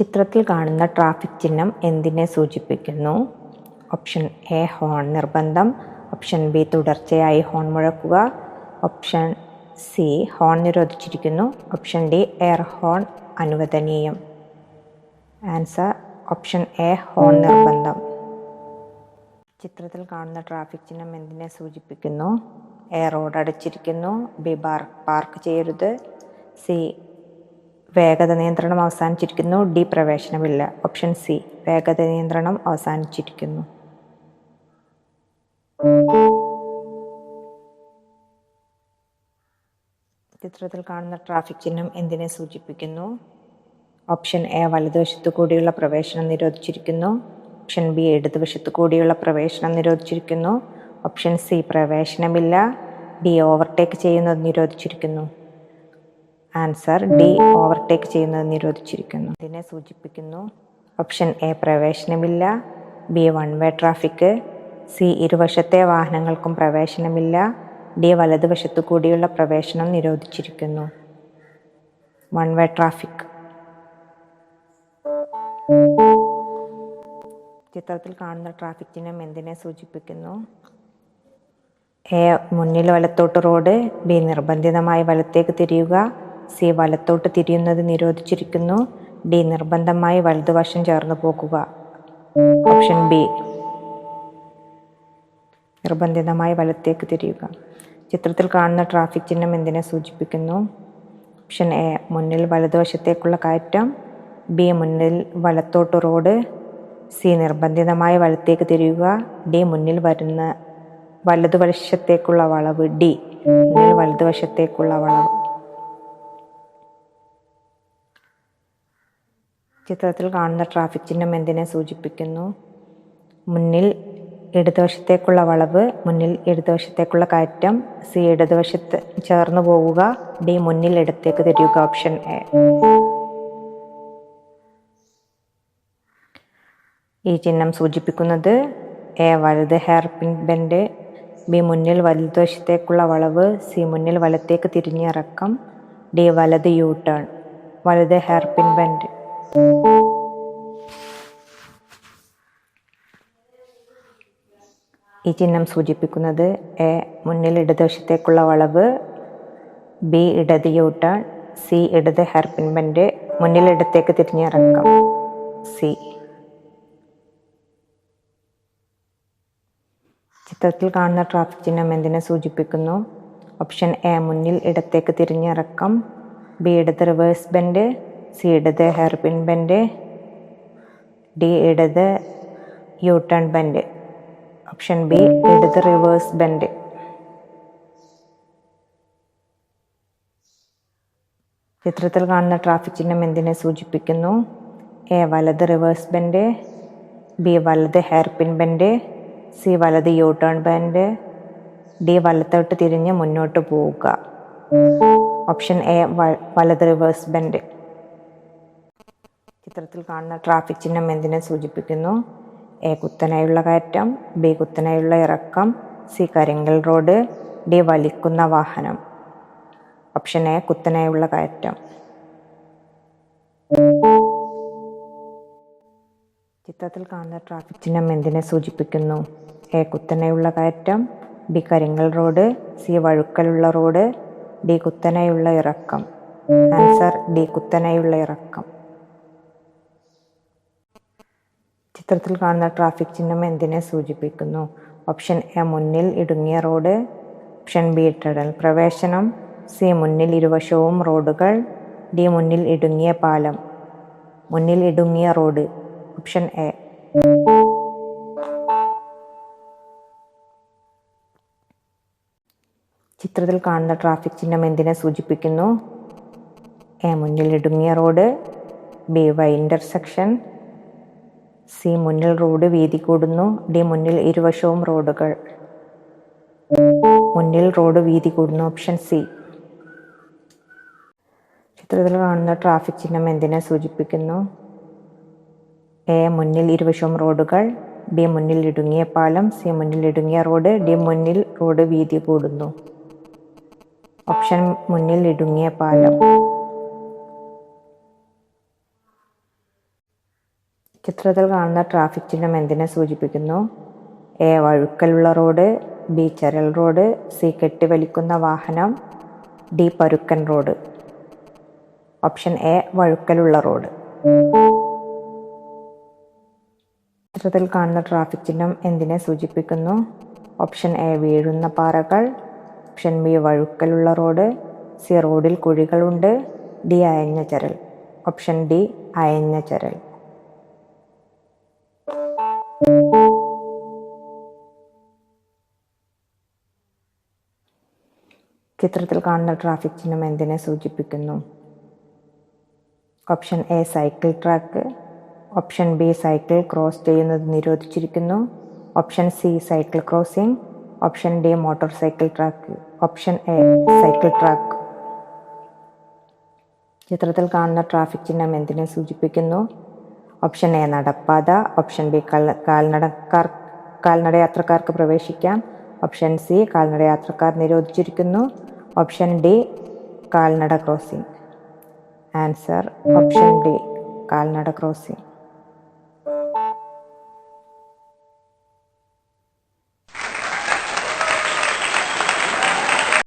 ചിത്രത്തിൽ കാണുന്ന ട്രാഫിക് ചിഹ്നം എന്തിനെ സൂചിപ്പിക്കുന്നു? ഓപ്ഷൻ എ ഹോൺ നിർബന്ധം. ഓപ്ഷൻ ബി തുടർച്ചയായി ഹോൺ മുഴക്കുക. ഓപ്ഷൻ സി ഹോൺ നിരോധിച്ചിരിക്കുന്നു. ഓപ്ഷൻ ഡി എയർ ഹോൺ അനുവദനീയം. ആൻസർ ഓപ്ഷൻ എ ഹോൺ നിർബന്ധം. ചിത്രത്തിൽ കാണുന്ന ട്രാഫിക് ചിഹ്നം എന്തിനെ സൂചിപ്പിക്കുന്നു? എ റോഡ് അടച്ചിരിക്കുന്നു. ബി പാർക്ക് ചെയ്യരുത്. സി വേഗത നിയന്ത്രണം അവസാനിച്ചിരിക്കുന്നു. ഡി പ്രവേശനമില്ല. ഓപ്ഷൻ സി വേഗത നിയന്ത്രണം അവസാനിച്ചിരിക്കുന്നു. ചിത്രത്തിൽ കാണുന്ന ട്രാഫിക് ചിഹ്നം എന്തിനെ സൂചിപ്പിക്കുന്നു? ഓപ്ഷൻ എ വലതുവശത്തു കൂടിയുള്ള പ്രവേശനം നിരോധിച്ചിരിക്കുന്നു. ഓപ്ഷൻ ബി ഇടതുവശത്തു കൂടിയുള്ള പ്രവേശനം നിരോധിച്ചിരിക്കുന്നു. ഓപ്ഷൻ സി പ്രവേശനമില്ല. ഡി ഓവർടേക്ക് ചെയ്യുന്നത് നിരോധിച്ചിരിക്കുന്നു. Answer D. ഓവർടേക്ക് ചെയ്യുന്നത് നിരോധിച്ചിരിക്കുന്നു. ഇതിനെ സൂചിപ്പിക്കുന്നു. ഓപ്ഷൻ എ പ്രവേശനമില്ല. B one way traffic. C ഇരുവശത്തെ വാഹനങ്ങൾക്കും പ്രവേശനമില്ല. ഡി വലതുവശത്തു കൂടിയുള്ള പ്രവേശനം നിരോധിച്ചിരിക്കുന്നു. One way traffic. ചിത്രത്തിൽ കാണുന്ന ട്രാഫിക് ചിഹ്നം എന്തിനെ സൂചിപ്പിക്കുന്നു? എ മുന്നിൽ വലത്തോട്ട് റോഡ്. ബി നിർബന്ധിതമായി വലത്തേക്ക് തിരിയുക. സി വലത്തോട്ട് തിരിയുന്നത് നിരോധിച്ചിരിക്കുന്നു. ഡി നിർബന്ധമായി വലതുവശം ചേർന്ന് പോകുക. ഓപ്ഷൻ ബി നിർബന്ധിതമായി വലത്തേക്ക് തിരിയുക. ചിത്രത്തിൽ കാണുന്ന ട്രാഫിക് ചിഹ്നം എന്തിനെ സൂചിപ്പിക്കുന്നു? ഓപ്ഷൻ എ മുന്നിൽ വലതുവശത്തേക്കുള്ള കയറ്റം. ബി മുന്നിൽ വലത്തോട്ട് റോഡ്. സി നിർബന്ധിതമായി വലത്തേക്ക് തിരിയുക. ഡി മുന്നിൽ വരുന്ന വലതുവശത്തേക്കുള്ള വളവ്. ഡി മുന്നിൽ വലതുവശത്തേക്കുള്ള വളവ്. ചിത്രത്തിൽ കാണുന്ന ട്രാഫിക് ചിഹ്നം എന്തിനെ സൂചിപ്പിക്കുന്നു? മുന്നിൽ ഇടതുവശത്തേക്കുള്ള വളവ് മുന്നിൽ ഇടതുവശത്തേക്കുള്ള കയറ്റം സി ഇടതുവശത്ത് ചേർന്ന് പോവുക ഡി മുന്നിൽ ഇടത്തേക്ക് തിരിയുക ഓപ്ഷൻ എ. ഈ ചിഹ്നം സൂചിപ്പിക്കുന്നത് എ വലത് ഹെയർ പിൻ ബെൻഡ് ബി മുന്നിൽ വലതുവശത്തേക്കുള്ള വളവ് സി മുന്നിൽ വലത്തേക്ക് തിരിഞ്ഞിറക്കം ഡി വലത് യൂ ടേൺ വലത് ഹെയർ പിൻ ബെൻഡ്. ഈ ചിഹ്നം സൂചിപ്പിക്കുന്നത് എ മുന്നിൽ ഇടതുവശത്തേക്കുള്ള വളവ് ബി ഇടത് യു സി ഇടത് ഹെയർ പിൻ ബെൻഡ് മുന്നിൽ ഇടത്തേക്ക് തിരിഞ്ഞിറക്കം സി. ചിത്രത്തിൽ കാണുന്ന ട്രാഫിക് ചിഹ്നം എന്തിനെ സൂചിപ്പിക്കുന്നു? ഓപ്ഷൻ എ മുന്നിൽ ഇടത്തേക്ക് തിരിഞ്ഞിറക്കം ബി ഇടത് റിവേഴ്സ് ബെൻഡ് സി ഇടത് ഹെയർ പിൻ ബെൻഡ് ഡി ഇടത് U turn bend option B ഇടത് റിവേഴ്സ് ബെൻഡ്. ചിത്രത്തിൽ കാണുന്ന ട്രാഫിക് ചിഹ്നം എന്തിനെ സൂചിപ്പിക്കുന്നു? എ വലത് റിവേഴ്സ് ബെൻഡ് ബി വലത് ഹെയർപിൻ ബെൻഡ് സി വലത് യു ടേൺ ബെൻഡ് ഡി വലത്തോട്ട് തിരിഞ്ഞ് മുന്നോട്ട് പോവുക. ഓപ്ഷൻ എ വലത് റിവേഴ്സ് ബെൻഡ്. ചിത്രത്തിൽ കാണുന്ന ട്രാഫിക് ചിഹ്നം എന്തിനെ സൂചിപ്പിക്കുന്നു? എ കുത്തനെയുള്ള കയറ്റം ബി കുത്തനെയുള്ള ഇറക്കം സി കരിങ്കൽ റോഡ് ഡി വലിക്കുന്ന വാഹനം. ഓപ്ഷൻ എ കുത്തനെയുള്ള കയറ്റം. ചിത്രത്തിൽ കാണുന്ന ട്രാഫിക് ചിഹ്നം എന്തിനെ സൂചിപ്പിക്കുന്നു? എ കുത്തനെയുള്ള കയറ്റം ബി കരിങ്കൽ റോഡ് സി വഴുക്കലുള്ള റോഡ് ഡി കുത്തനെയുള്ള ഇറക്കം. ആൻസർ ഡി കുത്തനെയുള്ള ഇറക്കം. ചിത്രത്തിൽ കാണുന്ന ട്രാഫിക് ചിഹ്നം എന്തിനെ സൂചിപ്പിക്കുന്നു? ഓപ്ഷൻ എ മുന്നിൽ ഇടുങ്ങിയ റോഡ് ഓപ്ഷൻ ബി ടടൽ പ്രവേശനം സി മുന്നിൽ ഇരുവശവും റോഡുകൾ ഡി മുന്നിൽ ഇടുങ്ങിയ പാലം. മുന്നിൽ ഇടുങ്ങിയ റോഡ് ഓപ്ഷൻ എ ചിത്രത്തിൽ കാണുന്ന ട്രാഫിക് ചിഹ്നം എന്തിനെ സൂചിപ്പിക്കുന്നു? എ മുന്നിൽ ഇടുങ്ങിയ road B Y intersection C മുന്നിൽ റോഡ് വീതി കൂടുന്നു. ഡി മുന്നിൽ ഇരുവശവും റോഡുകൾ. മുന്നിൽ റോഡ് വീതി കൂടുന്നു. Option C. ചിത്രത്തിൽ കാണുന്ന ട്രാഫിക് ചിഹ്നം എന്തിനെ സൂചിപ്പിക്കുന്നു? എ മുന്നിൽ ഇരുവശവും റോഡുകൾ. ബി മുന്നിൽ ഇടുങ്ങിയ പാലം. സി മുന്നിൽ ഇടുങ്ങിയ റോഡ്. ഡി മുന്നിൽ റോഡ് വീതി കൂടുന്നു. ഓപ്ഷൻ മുന്നിൽ ഇടുങ്ങിയ പാലം. ചിത്രത്തിൽ കാണുന്ന ട്രാഫിക് ചിഹ്നം എന്തിനെ സൂചിപ്പിക്കുന്നു? എ വഴുക്കലുള്ള റോഡ് ബി ചരൽ റോഡ് സി കെട്ടിവലിക്കുന്ന വാഹനം ഡി പരുക്കൻ റോഡ്. ഓപ്ഷൻ എ വഴുക്കലുള്ള റോഡ്. ചിത്രത്തിൽ കാണുന്ന ട്രാഫിക് ചിഹ്നം എന്തിനെ സൂചിപ്പിക്കുന്നു? ഓപ്ഷൻ എ വീഴുന്ന പാറകൾ. ഓപ്ഷൻ ബി വഴുക്കലുള്ള റോഡ്. സി റോഡിൽ കുഴികളുണ്ട്. ഡി അയഞ്ഞ ചരൽ. ഓപ്ഷൻ ഡി അയഞ്ഞ ചരൽ. ചിത്രത്തിൽ കാണുന്ന ട്രാഫിക് ചിഹ്നം എന്തിനെ സൂചിപ്പിക്കുന്നു? Option A cycle track option B cycle cross ചെയ്യുന്നത് നിരോധിച്ചിരിക്കുന്നു. Option C cycle crossing option D motorcycle track option A cycle track ചിത്രത്തിൽ കാണുന്ന ട്രാഫിക് ചിഹ്നം എന്തിനെ സൂചിപ്പിക്കുന്നു? ഓപ്ഷൻ എ നടപ്പാത. ഓപ്ഷൻ ബി കാൽനടക്കാർ കാൽനട യാത്രക്കാർക്ക് പ്രവേശിക്കാം. ഓപ്ഷൻ സി കാൽനട യാത്രക്കാർ നിരോധിച്ചിരിക്കുന്നു. ഓപ്ഷൻ ഡി കാൽനട ക്രോസിംഗ്. ആൻസർ ഓപ്ഷൻ ഡി കാൽനട ക്രോസിംഗ്.